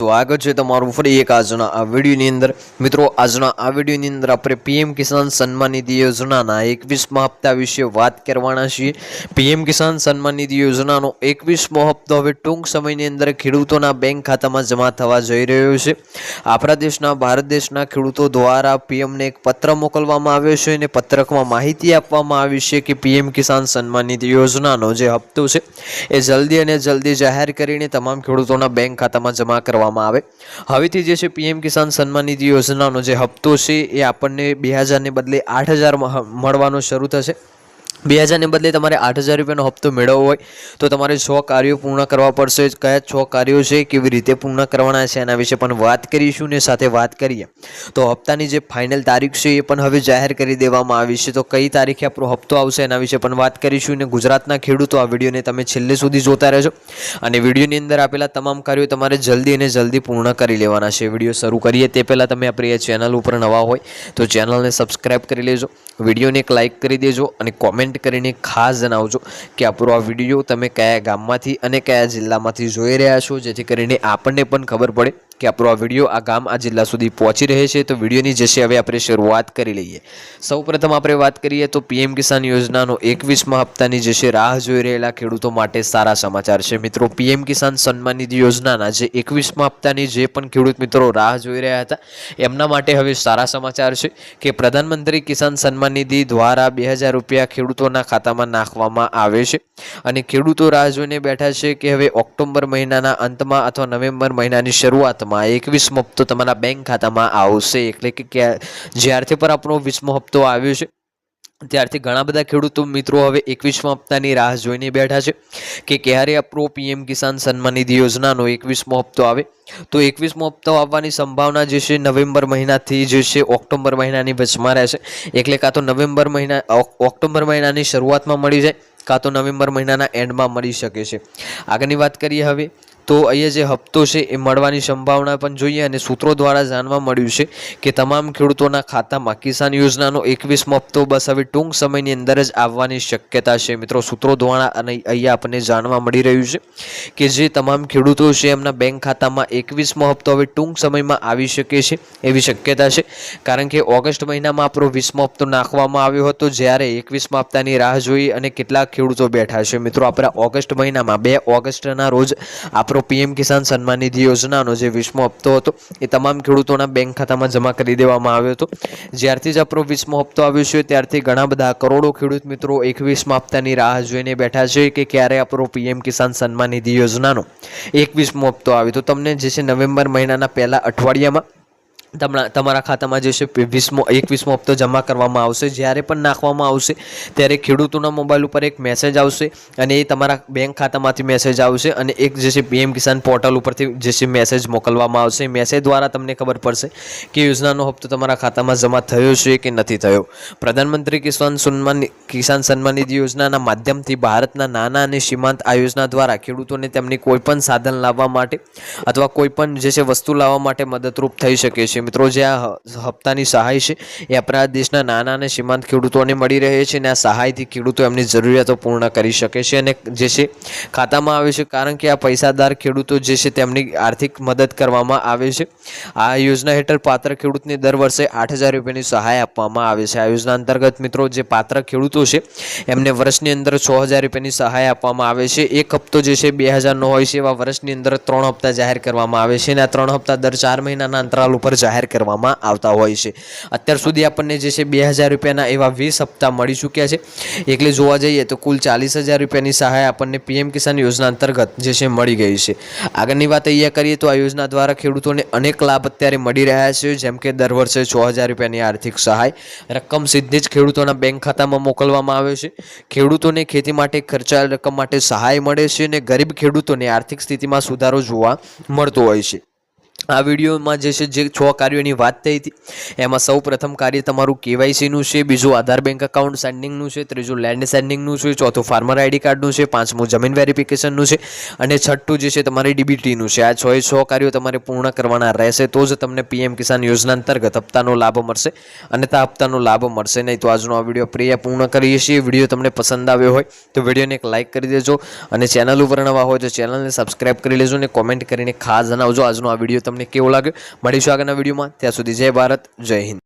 તો આગળ છે તમારું ફરી એક આજના આ વિડીયોની અંદર. મિત્રો, આજના આ વિડીયોની અંદર આપણે પીએમ કિસાન સન્માન નિધિ યોજનાના એકવીસમા હપ્તા વિશે વાત કરવાના છીએ. પીએમ કિસાન સન્માન નિધિ યોજનાનો એકવીસમો હપ્તો હવે ટૂંક સમયની અંદર ખેડૂતોના બેંક ખાતામાં જમા થવા જઈ રહ્યો છે. આપણા દેશના, ભારત દેશના ખેડૂતો દ્વારા પીએમને એક પત્ર મોકલવામાં આવ્યો છે અને પત્રકમાં માહિતી આપવામાં આવી છે કે પીએમ કિસાન સન્માન નિધિ યોજનાનો જે હપ્તો છે, એ જલ્દી અને જલ્દી જાહેર કરીને તમામ ખેડૂતોના બેંક ખાતામાં જમા કરવામાં આવે. હવેથી જે છે પીએમ કિસાન સન્માન નિધિ યોજનાનો જે હપ્તો છે એ આપણને બે હજારને બદલે આઠ હજાર મળવાનો શરૂ થશે. બે હજારને બદલે તમારે આઠ હજાર રૂપિયાનો હપ્તો મેળવવો હોય તો તમારે છ કાર્યો પૂર્ણ કરવા પડશે. કયા છ કાર્યો છે, કેવી રીતે પૂર્ણ કરવાના છે, એના વિશે પણ વાત કરીશું ને સાથે વાત કરીએ. તો હપ્તાની જે ફાઇનલ તારીખ છે એ પણ હવે જાહેર કરી દેવામાં આવી છે. તો કઈ તારીખે આપણો હપ્તો આવશે એના વિશે પણ વાત કરીશું ને ગુજરાતના ખેડૂતો આ વિડીયોને તમે છેલ્લે સુધી જોતા રહેજો. અને વિડીયોની અંદર આપેલા તમામ કાર્યો તમારે જલ્દી અને જલ્દી પૂર્ણ કરી લેવાના છે. વીડિયો શરૂ કરીએ તે પહેલાં તમે આપણી ચેનલ ઉપર નવા હોય તો ચેનલને સબસ્ક્રાઈબ કરી લેજો. વિડીયોને એક લાઇક કરી દેજો અને કોમેન્ટ કરીને ખાસ જણાવજો કે આપણો આ વીડિયો તમે કયા ગામમાંથી અને કયા જિલ્લામાંથી જોઈ રહ્યા છો, જેથી કરીને આપણને પણ ખબર પડે. કે આપણો આ વીડિયો આ ગામ, આ જિલ્લા સુધી પહોંચી રહે છે, તો વિડીયોની જશે હવે આપણે શરૂઆત કરી લઈએ. સૌપ્રથમ આપણે વાત કરીએ તો પીએમ કિસાન યોજનાનો એકવીસમા હપ્તાની જે છે રાહ જોઈ રહેલા ખેડૂતો માટે સારા સમાચાર છે. મિત્રો, પીએમ કિસાન સન્માન નિધિ યોજનાના જે એકવીસમા હપ્તાની જે પણ ખેડૂત મિત્રો રાહ જોઈ રહ્યા હતા, એમના માટે હવે સારા સમાચાર છે કે પ્રધાનમંત્રી કિસાન સન્માન નિધિ દ્વારા બે હજાર રૂપિયા ખેડૂતોના ખાતામાં નાખવામાં આવે છે. અને ખેડૂતો રાહ જોઈને બેઠા છે કે હવે ઓક્ટોબર મહિનાના અંતમાં અથવા નવેમ્બર મહિનાની શરૂઆતમાં એકવીસમો હપ્તો તમારા બેંક ખાતામાં આવશે. એટલે કે જ્યારથી પર આપણો વીસમો હપ્તો આવ્યો છે, ત્યારથી ઘણા બધા ખેડૂતો મિત્રો હવે એકવીસમા હપ્તાની રાહ જોઈને બેઠા છે કે ક્યારે આપણો પીએમ કિસાન સન્માન નિધિ યોજનાનો એકવીસમો હપ્તો આવે. તો એકવીસમો હપ્તો આવવાની સંભાવના જે છે નવેમ્બર મહિનાથી જે છે ઓક્ટોબર મહિનાની વચમાં રહેશે. એટલે કાં તો નવેમ્બર મહિના, ઓક- ઓક્ટોબર મહિનાની શરૂઆતમાં મળી જાય, કાં તો નવેમ્બર મહિનાના એન્ડમાં મળી શકે છે. આગળની વાત કરીએ હવે તો અહીંયા જે હપ્તો છે એ મળવાની સંભાવના પણ જોઈએ અને સૂત્રો દ્વારા જાણવા મળ્યું છે કે તમામ ખેડૂતોના ખાતામાં કિસાન યોજનાનો એકવીસમો હપ્તો બસ હવે ટૂંક સમયની અંદર જ આવવાની શક્યતા છે. મિત્રો, સૂત્રો દ્વારા અને અહીંયા આપણને જાણવા મળી રહ્યું છે કે જે તમામ ખેડૂતો છે એમના બેંક ખાતામાં એકવીસમો હપ્તો હવે ટૂંક સમયમાં આવી શકે છે એવી શક્યતા છે. કારણ કે ઓગસ્ટ મહિનામાં આપણો વીસમો હપ્તો નાખવામાં આવ્યો હતો જ્યારે એકવીસમા હપ્તાની રાહ જોઈ અને કેટલાક ખેડૂતો બેઠા છે. મિત્રો, આપણા ઓગસ્ટ મહિનામાં બે ઓગસ્ટના રોજ આપણો પીએમ કિસાન સન્માન નિધિ યોજનાનો જે વીસમો હપ્તો હતો, એ તમામ ખેડૂતોના બેંક ખાતામાં જમા કરી દેવામાં આવ્યો હતો. જ્યારથી જ આપણો વીસમો હપ્તો આવ્યો છે, ત્યારથી ઘણા બધા કરોડો ખેડૂત મિત્રો એકવીસમા હપ્તાની રાહ જોઈને બેઠા છે કે ક્યારે આપણો પીએમ કિસાન સન્માન નિધિ યોજનાનો એકવીસમો હપ્તો આવે. તો તમને જે છે નવેમ્બર મહિનાના પહેલા અઠવાડિયામાં તમારા ખાતામાં જે છે વીસમો, એકવીસમો હપ્તો જમા કરવામાં આવશે. જ્યારે પણ નાખવામાં આવશે, ત્યારે ખેડૂતોના મોબાઈલ ઉપર એક મેસેજ આવશે અને એ તમારા બેંક ખાતામાંથી મેસેજ આવશે અને એક જે છે, પીએમ કિસાન પોર્ટલ ઉપરથી જે છે, મેસેજ મોકલવામાં આવશે. મેસેજ દ્વારા તમને ખબર પડશે કે યોજનાનો હપ્તો તમારા ખાતામાં જમા થયો છે કે નથી થયો. પ્રધાનમંત્રી કિસાન સન્માન કિસાન સન્માન નિધિ યોજનાના માધ્યમથી ભારતના નાના અને સીમાંત આ યોજના દ્વારા ખેડૂતોને તેમની કોઈપણ સાધન લાવવા માટે અથવા કોઈપણ જે છે, વસ્તુ લાવવા માટે મદદરૂપ થઈ શકે છે. મિત્રો, જે આ હપ્તાની સહાય છે, એ આપણા દેશના નાના અને સીમાંત ખેડૂતોને મળી રહે છે અને આ સહાયથી ખેડૂતો એમની જરૂરિયાતો પૂર્ણ કરી શકે છે અને જે છે, ખાતામાં આવે છે, કારણ કે આ પૈસાદાર ખેડૂતો જે છે, તેમની આર્થિક મદદ કરવામાં આવે છે. આ યોજના હેઠળ પાત્ર ખેડૂતને દર વર્ષે આઠ હજાર રૂપિયાની સહાય આપવામાં આવે છે. આ યોજના અંતર્ગત, મિત્રો, જે પાત્ર ખેડૂતો છે, એમને વર્ષની અંદર છ હજાર રૂપિયાની સહાય આપવામાં આવે છે. એક હપ્તો જે છે, બે હજારનો હોય છે, એવા વર્ષની અંદર ત્રણ હપ્તા જાહેર કરવામાં આવે છે અને આ ત્રણ હપ્તા દર ચાર મહિનાના અંતરાલ ઉપર જાહેર કરવામાં આવતા હોય છે. અત્યાર સુધી આપણને જે છે બે હજાર રૂપિયાના એવા વીસ હપ્તા મળી ચૂક્યા છે. એટલે જોવા જઈએ તો કુલ ચાલીસ હજાર રૂપિયાની સહાય આપણને પીએમ કિસાન યોજના અંતર્ગત જે છે મળી ગઈ છે. આગળની વાત અહીંયા કરીએ તો આ યોજના દ્વારા ખેડૂતોને અનેક લાભ અત્યારે મળી રહ્યા છે. જેમ કે દર વર્ષે છ હજાર રૂપિયાની આર્થિક સહાય, રકમ સીધી જ ખેડૂતોના બેંક ખાતામાં મોકલવામાં આવે છે. ખેડૂતોને ખેતી માટે ખર્ચાયેલ રકમ માટે સહાય મળે છે અને ગરીબ ખેડૂતોને આર્થિક સ્થિતિમાં સુધારો જોવા મળતો હોય છે. આ વિડીયોમાં જે છે, જે છ કાર્યોની વાત થઈ હતી, એમાં સૌ પ્રથમ કાર્ય તમારું કેવાયસીનું છે, બીજું આધાર બેંક એકાઉન્ટ સેન્ડિંગનું છે, ત્રીજું લેન્ડ સેન્ડિંગનું છે, ચોથું ફાર્મર આઈડી કાર્ડનું છે, પાંચમું જમીન વેરિફિકેશનનું છે, અને છઠ્ઠું જે છે, તમારી ડીબીટીનું છે. આ છ એ છ કાર્યો તમારે પૂર્ણ કરવાના રહેશે, તો જ તમને પીએમ કિસાન યોજના અંતર્ગત હપ્તાનો લાભ મળશે અને તા હપ્તાનો લાભ મળશે નહીં. તો આજનો આ વીડિયો પ્રિય પૂર્ણ કરીએ છીએ. વીડિયો તમને પસંદ આવ્યો હોય, તો વિડીયોને એક લાઇક કરી દેજો, અને ચેનલ ઉપર નવા હોય તો ચેનલને સબસ્ક્રાઈબ કરી લેજો, અને કોમેન્ટ કરીને ખાસ જણાવજો. આજનો આ વીડિયો તમને કેવો લાગ્યો? મળીશું આગળના વિડીયોમાં. ત્યાં સુધી જય ભારત જય હિન્દ.